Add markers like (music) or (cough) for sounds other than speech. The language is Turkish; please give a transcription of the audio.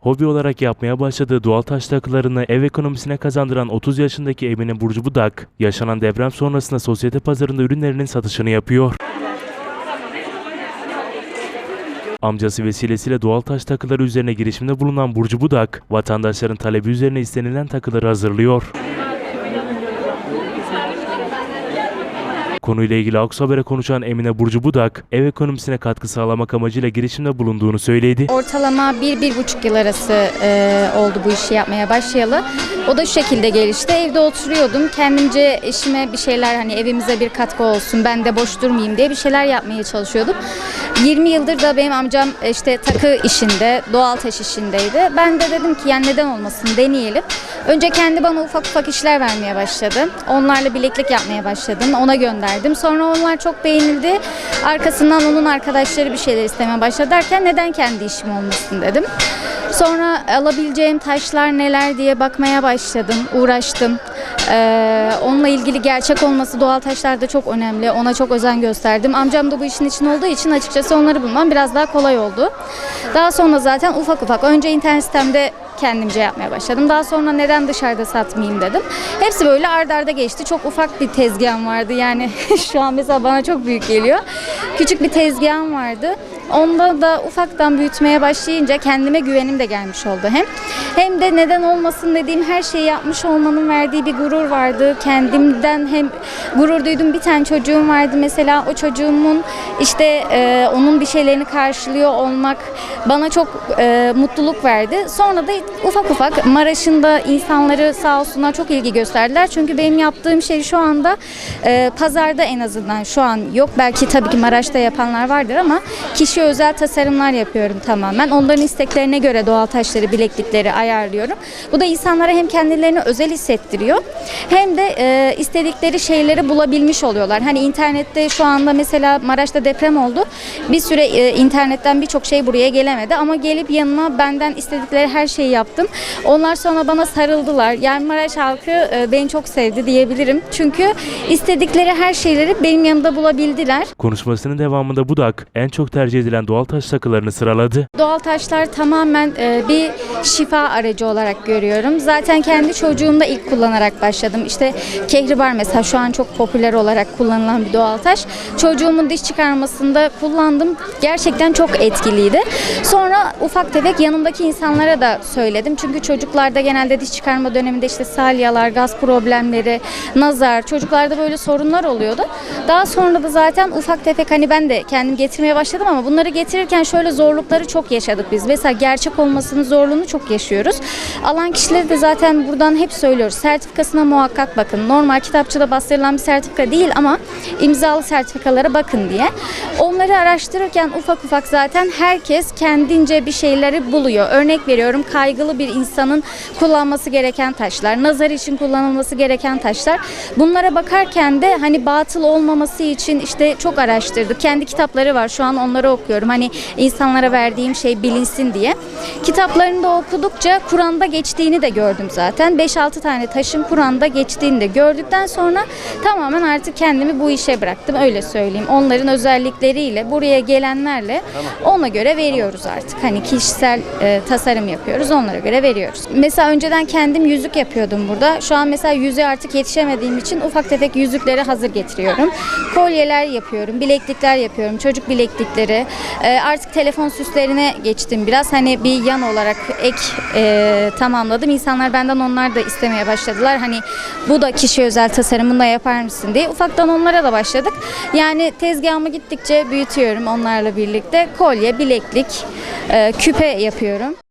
Hobi olarak yapmaya başladığı doğal taş takılarını ev ekonomisine kazandıran 30 yaşındaki Emine Burcu Budak, yaşanan deprem sonrasında sosyete pazarında ürünlerinin satışını yapıyor. Amcası vesilesiyle doğal taş takıları üzerine girişimde bulunan Burcu Budak, vatandaşların talebi üzerine istenilen takıları hazırlıyor. Konuyla ilgili Aks Haber'e konuşan Emine Burcu Budak, ev ekonomisine katkı sağlamak amacıyla girişimde bulunduğunu söyledi. Ortalama bir, bir buçuk yıl arası e, oldu bu işi yapmaya başlayalı. O da şu şekilde gelişti. Evde oturuyordum. Kendimce eşime bir şeyler hani evimize bir katkı olsun, ben de boş durmayayım diye bir şeyler yapmaya çalışıyordum. 20 yıldır da benim amcam işte takı işinde, doğal taş işindeydi. Ben de dedim ki yani neden olmasın deneyelim. Önce kendi bana ufak ufak işler vermeye başladı. Onlarla bileklik yapmaya başladım. Ona gönderdim. Sonra onlar çok beğenildi. Arkasından onun arkadaşları bir şeyler istemeye başladı derken neden kendi işim olmasın dedim. Sonra alabileceğim taşlar neler diye bakmaya başladım. Uğraştım. Ee, onunla ilgili gerçek olması doğal taşlar da çok önemli. Ona çok özen gösterdim. Amcam da bu işin için olduğu için açıkçası onları bulmam biraz daha kolay oldu. Daha sonra zaten ufak ufak önce internet sitemde kendimce yapmaya başladım. Daha sonra neden dışarıda satmayayım dedim. Hepsi böyle ard arda geçti. Çok ufak bir tezgahım vardı. Yani (laughs) şu an mesela bana çok büyük geliyor. Küçük bir tezgahım vardı. Onda da ufaktan büyütmeye başlayınca kendime güvenim de gelmiş oldu hem. Hem de neden olmasın dediğim her şeyi yapmış olmanın verdiği bir gurur vardı. Kendimden hem gurur duydum. Bir tane çocuğum vardı mesela. O çocuğumun işte e, onun bir şeylerini karşılıyor olmak bana çok e, mutluluk verdi. Sonra da ufak ufak Maraş'ın da insanları sağ olsunlar çok ilgi gösterdiler. Çünkü benim yaptığım şey şu anda e, pazarda en azından şu an yok. Belki tabii ki Maraş'ta yapanlar vardır ama kişi özel tasarımlar yapıyorum tamamen. Onların isteklerine göre doğal taşları, bileklikleri ayarlıyorum. Bu da insanlara hem kendilerini özel hissettiriyor hem de e, istedikleri şeyleri bulabilmiş oluyorlar. Hani internette şu anda mesela Maraş'ta deprem oldu. Bir süre e, internetten birçok şey buraya gelemedi ama gelip yanına benden istedikleri her şeyi yaptım. Onlar sonra bana sarıldılar. Yani Maraş halkı e, beni çok sevdi diyebilirim. Çünkü istedikleri her şeyleri benim yanımda bulabildiler. Konuşmasının devamında Budak, en çok tercih edilen doğal taş takılarını sıraladı. Doğal taşlar tamamen e, bir şifa aracı olarak görüyorum. Zaten kendi çocuğumda ilk kullanarak başladım. İşte kehribar mesela şu an çok popüler olarak kullanılan bir doğal taş. Çocuğumun diş çıkarmasında kullandım. Gerçekten çok etkiliydi. Sonra ufak tefek yanımdaki insanlara da söyledim. Çünkü çocuklarda genelde diş çıkarma döneminde işte salyalar, gaz problemleri, nazar, çocuklarda böyle sorunlar oluyordu. Daha sonra da zaten ufak tefek hani ben de kendim getirmeye başladım ama bunları getirirken şöyle zorlukları çok yaşadık biz. Mesela gerçek olmasının zorluğunu çok yaşıyoruz. Alan kişileri de zaten buradan hep söylüyoruz. Sertifikasına muhakkak bakın. Normal kitapçıda bastırılan bir sertifika değil ama imzalı sertifikalara bakın diye. Onları araştırırken ufak ufak zaten herkes kendince bir şeyleri buluyor. Örnek veriyorum kaygılı bir insanın kullanması gereken taşlar, nazar için kullanılması gereken taşlar. Bunlara bakarken de hani batıl olmaması için işte çok araştırdık. Kendi kitapları var. Şu an onları okuyorum. Hani insanlara verdiğim şey bilinsin diye. Kitaplarını da okudukça Kur'an'da geçtiğini de gördüm zaten. 5-6 tane taşın Kur'an'da geçtiğini de gördükten sonra tamamen artık kendimi bu işe bıraktım. Öyle söyleyeyim. Onların özellikleriyle buraya gelenlerle ona göre veriyoruz artık. Hani kişisel e, tasarım yapıyoruz. Onlara göre veriyoruz. Mesela önceden kendim yüzük yapıyordum burada. Şu an mesela yüzüğe artık yetişemediğim için ufak tefek yüzükleri hazır getiriyorum. Kolyeler yapıyorum, bileklikler yapıyorum, çocuk bileklikleri. E, artık telefon süslerine geçtim biraz. Hani bir yan olarak ek e, tamamladım. İnsanlar benden onlar da istemeye başladılar. Hani bu da kişi özel tasarımını da yapar mısın diye. Ufaktan onlara da başladık. Yani tezgahımı gittikçe büyütüyorum onlarla birlikte. Kolye, bileklik, e, küpe yapıyorum.